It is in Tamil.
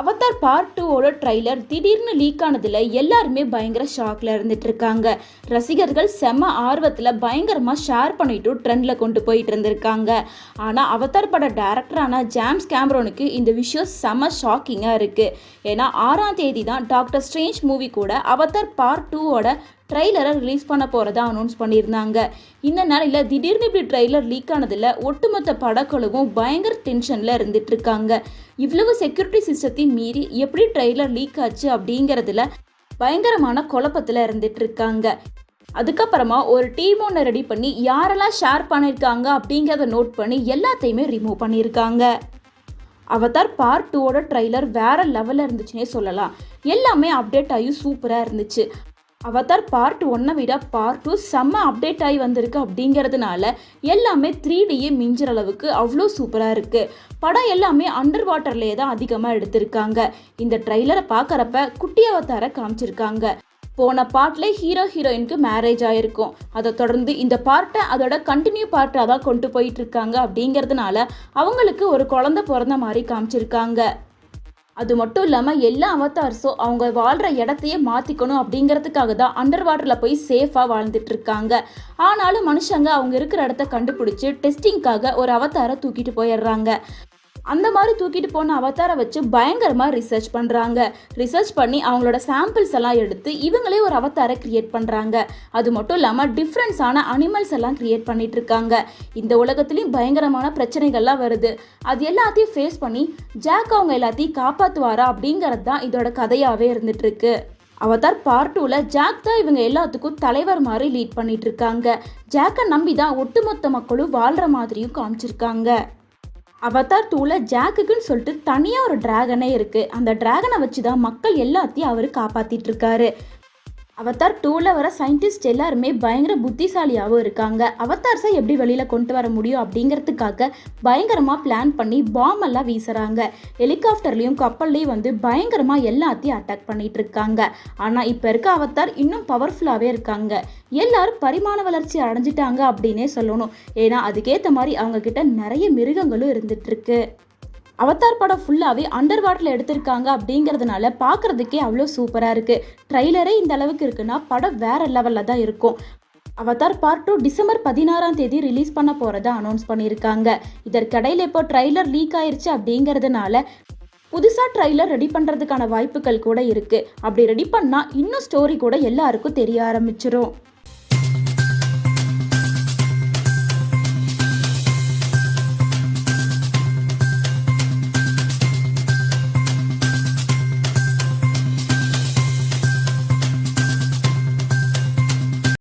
அவதார் பார்ட் டூவோட ட்ரைலர் திடீர்னு லீக் ஆனதில் எல்லாருமே பயங்கர ஷாக்ல இருந்துட்டு இருக்காங்க ரசிகர்கள் செம ஆர்வத்தில் பயங்கரமாக ஷேர் பண்ணிட்டு ட்ரெண்டில் கொண்டு போயிட்டு இருந்திருக்காங்க. ஆனால் அவதார் பட டேரக்டரான ஜேம்ஸ் கேம்ரோனுக்கு இந்த விஷயம் செம்ம ஷாக்கிங்காக இருக்குது ஏன்னா ஆறாம் தேதி தான் டாக்டர் ஸ்ட்ரேஞ்ச் மூவி கூட அவதார் பார்ட் டூவோட ட்ரைலரை ரிலீஸ் பண்ண போகிறதா அனௌன்ஸ் பண்ணியிருந்தாங்க. இந்த நாளில் திடீர்னு இப்படி ட்ரைலர் லீக் ஆனதில் ஒட்டுமொத்த படக்குழுவும் பயங்கர டென்ஷனில் இருந்துட்டு இருக்காங்க இவ்வளவு செக்யூரிட்டி சிஸ்டத்தையும் மீறி எப்படி ட்ரெய்லர் லீக் ஆச்சு அப்படிங்கிறதுல பயங்கரமான குழப்பத்தில் இருந்துட்டு இருக்காங்க அதுக்கப்புறமா ஒரு டீம் ஒன்று ரெடி பண்ணி யாரெல்லாம் ஷேர் பண்ணியிருக்காங்க அப்படிங்கிறத நோட் பண்ணி எல்லாத்தையுமே ரிமூவ் பண்ணியிருக்காங்க. அவதார் பார்ட் டூவோட ட்ரைலர் வேற லெவலில் இருந்துச்சுன்னே சொல்லலாம். எல்லாமே அப்டேட் ஆகி சூப்பராக இருந்துச்சு. அவதார் பார்ட் ஒன்னை விட பார்ட் டூ செம்ம அப்டேட் ஆகி வந்திருக்கு அப்படிங்கிறதுனால எல்லாமே த்ரீ டியே மிஞ்சுற அளவுக்கு அவ்வளோ சூப்பராக இருக்குது படம் எல்லாமே அண்டர் வாட்டர்லேயே தான் அதிகமாக எடுத்திருக்காங்க. இந்த ட்ரைலரை பார்க்குறப்ப குட்டி அவதாரை காமிச்சிருக்காங்க. போன பார்ட்ல ஹீரோ ஹீரோயினுக்கு மேரேஜ் ஆயிருக்கும். அதை தொடர்ந்து இந்த பார்ட்டை அதோட கண்டினியூ பார்ட்டாக தான் கொண்டு போயிட்டு இருக்காங்க அப்படிங்கிறதுனால அவங்களுக்கு ஒரு குழந்தை பிறந்த மாதிரி காமிச்சிருக்காங்க. அது மட்டும் இல்லாமல் எல்லா அவதார்ஸும் அவங்க வாழ்கிற இடத்தையே மாற்றிக்கணும் அப்படிங்கிறதுக்காக தான் அண்டர் வாட்டரில் போய் சேஃபாக வாழ்ந்துட்டு இருக்காங்க. ஆனாலும் மனுஷங்க அவங்க இருக்கிற இடத்த கண்டுபிடிச்சி டெஸ்டிங்காக ஒரு அவதாரை தூக்கிட்டு போயிடுறாங்க. அந்த மாதிரி தூக்கிட்டு போன அவதாரை வச்சு பயங்கரமாக ரிசர்ச் பண்ணுறாங்க ரிசர்ச் பண்ணி அவங்களோட சாம்பிள்ஸ் எல்லாம் எடுத்து இவங்களே ஒரு அவதாரை கிரியேட் பண்ணுறாங்க அது மட்டும் இல்லாமல் டிஃப்ரென்ஸான அனிமல்ஸ் எல்லாம் கிரியேட் பண்ணிட்டு இருக்காங்க. இந்த உலகத்துலேயும் பயங்கரமான பிரச்சனைகள்லாம் வருது. அது எல்லாத்தையும் ஃபேஸ் பண்ணி ஜாக் அவங்க எல்லாத்தையும் காப்பாற்றுவாரா அப்படிங்கிறது தான் இதோட கதையாகவே இருந்துட்டுருக்கு அவதார் பார்ட் டூவில் ஜாக் தான் இவங்க எல்லாத்துக்கும் தலைவர் மாதிரி லீட் பண்ணிட்டு இருக்காங்க. ஜாக்கை நம்பி தான் ஒட்டுமொத்த மக்களும் வாழ்கிற மாதிரியும் காமிச்சிருக்காங்க. அவதார் டூவில் ஜாக்குக்குன்னு சொல்லிட்டு தனியாக ஒரு டிராகனே இருக்குது அந்த டிராகனை வச்சு தான் மக்கள் எல்லாத்தையும் அவர் காப்பாற்றிட்டு இருக்காரு. அவத்தார் டூவில் வர சயின்டிஸ்ட் எல்லாருமே பயங்கர புத்திசாலியாகவும் இருக்காங்க. அவத்தார்ஸை எப்படி வெளியில் கொண்டு வர முடியும் அப்படிங்கிறதுக்காக பயங்கரமாக பிளான் பண்ணி பாம் எல்லாம் வீசுகிறாங்க ஹெலிகாப்டர்லேயும் கப்பல்லையும் வந்து பயங்கரமாக எல்லாத்தையும் அட்டாக் பண்ணிட்டு இருக்காங்க. ஆனால் இப்போ இருக்க அவத்தார் இன்னும் பவர்ஃபுல்லாகவே இருக்காங்க. எல்லாரும் பரிமாண வளர்ச்சி அடைஞ்சிட்டாங்க அப்படின்னே சொல்லணும். ஏன்னா அதுக்கேற்ற மாதிரி அவங்கக்கிட்ட நிறைய மிருகங்களும் இருந்துட்டுருக்கு அவதார் படம் ஃபுல்லாகவே அண்டர் வாட்டரில் எடுத்திருக்காங்க அப்படிங்கிறதுனால பார்க்குறதுக்கே அவ்வளோ சூப்பராக இருக்குது ட்ரைலரே இந்த அளவுக்கு இருக்குன்னா படம் வேறு லெவலில் தான் இருக்கும். அவதார் பார்ட் டூ டிசம்பர் பதினாறாம் தேதி ரிலீஸ் பண்ண போகிறதா அனௌன்ஸ் பண்ணியிருக்காங்க. இதற்கிடையில் இப்போ ட்ரைலர் லீக் ஆயிருச்சு அப்படிங்கிறதுனால புதுசாக ட்ரைலர் ரெடி பண்ணுறதுக்கான வாய்ப்புகள் கூட இருக்குது அப்படி ரெடி பண்ணால் இன்னும் ஸ்டோரி கூட எல்லாருக்கும் தெரிய ஆரம்பிச்சிடும்